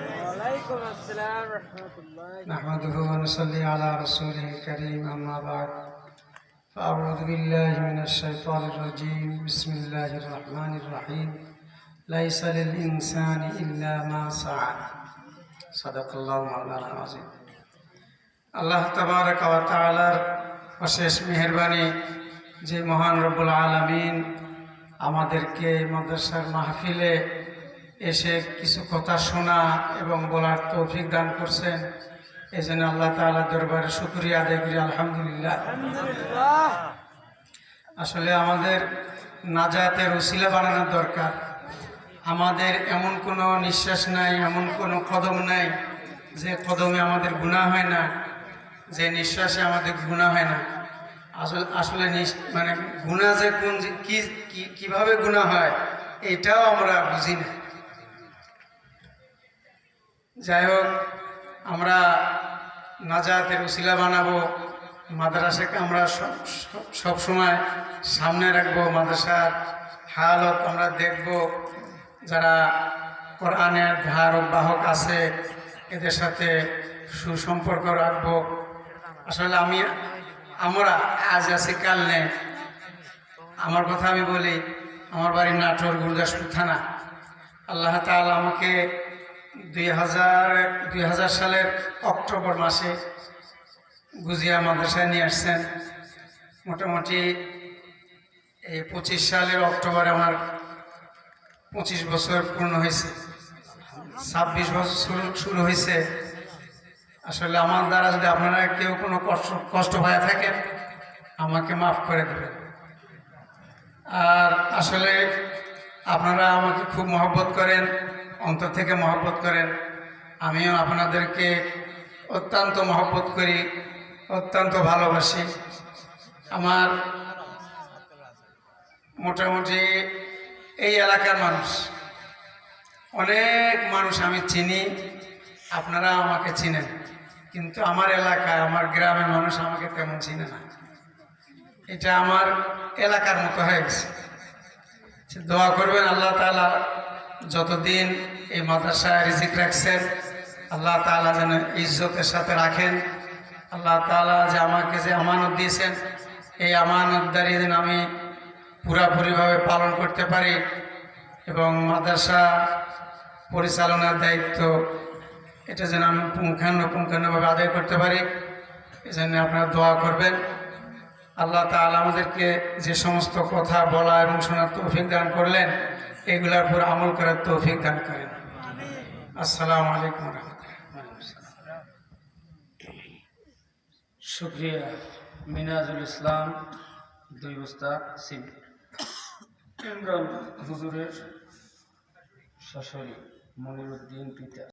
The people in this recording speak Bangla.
ওয়ালাইকুম আসসালাম রহমতুল্লাহ نحمده ونصلي على رسوله الكريم أما بعد فأعوذ بالله من الشيطان الرجيم بسم الله الرحمن الرحيم ليس للإنسان إلا ما سعى صدق الله مولانا العظيم আল্লাহ তবারক ওয়া তাআলার অশেষ মেহেরবানি যে মহান রব্বুল আলামিন আমাদেরকে মাদ্রাসার মাহফিলে এসে কিছু কথা শোনা এবং বলার তৌফিক দান করছেন। এই জন্য আল্লাহ তাআলার দরবারে শুকরিয়া আদায় করি আলহামদুলিল্লাহ। আসলে আমাদের নাজাতের উসিলা বানানোর দরকার। আমাদের এমন কোনো নিঃশ্বাস নাই এমন কোনো কদম নাই যে কদমে আমাদের গুণা হয় না যে নিঃশ্বাসে আমাদের গুণা হয় না। আসলে আসলে মানে গুণা যে কোন কি- কীভাবে গুণা হয় এটাও আমরা বুঝি না। যাই হোক, আমরা নাজাতের উসিলা বানাবো, মাদ্রাসাকে আমরা সব- সময় সামনে রাখব, মাদ্রাসার হালত আমরা দেখব, যারা কোরআনের ধারক বাহক আছে, এদের সাথে সুসম্পর্ক রাখব। আসলে আমি, আমরা আজ আছি কাল নেই। আমার কথা আমি বলি, আমার বাড়ি নাটোর, গুরুদাসপুর থানা। আল্লাহ তাআলা আমাকে দুই হাজার দুই হাজার সালের অক্টোবর মাসে গুজিয়া মাদ্রাসায় নিয়ে আসছেন। মোটামুটি এই পঁচিশ সালের অক্টোবর আমার পঁচিশ বছর পূর্ণ হয়েছে। ছাব্বিশ বছর শুরু শুরু হয়েছে। আসলে আমার দ্বারা যদি আপনারা কেউ কোনো কষ্ট কষ্ট হয়ে থাকেন, আমাকে মাফ করে দেবেন। আর আসলে আপনারা আমাকে খুব মহব্বত করেন। অন্তর থেকে মহব্বত করেন। আমিও আপনাদেরকে অত্যন্ত মহব্বত করি, অত্যন্ত ভালোবাসি। আমার মোটামুটি এই এলাকার মানুষ। অনেক মানুষ আমি চিনি আপনারা আমাকে চিনেন। কিন্তু আমার এলাকায়, আমার গ্রামের মানুষ আমাকে তেমন চিনে না। এটা আমার এলাকার মতো হয়ে গেছে। দোয়া করবেন আল্লাহ তাআলা যতদিন এই মাদ্রাসায় রিজিক রাখছেন। আল্লাহ তাআলা যেন ইজ্জতের সাথে রাখেন। আল্লাহ তাআলা যে আমাকে যে আমানত দিয়েছেন, এই আমানতদারি যেন আমি পুরাপুরিভাবে পালন করতে পারি এবং মাদ্রাসা পরিচালনার দায়িত্ব, এটা যেন আমি পুঙ্খানুপুঙ্খানুভাবে আদায় করতে পারি এই জন্য আপনারা দোয়া করবেন। আল্লাহ তাআলা আমাদেরকে যে সমস্ত কথা বলা এবং শোনার তৌফিক দান করলেন, এগুলার উপর আমল করার তৌফিক দান করেন। আসসালামু আলাইকুম শুক্রিয়া মিনাজুল ইসলাম দুই বস্তা সিম হুজুরের শাশুড়ি মনিরুদ্দিন পিতা।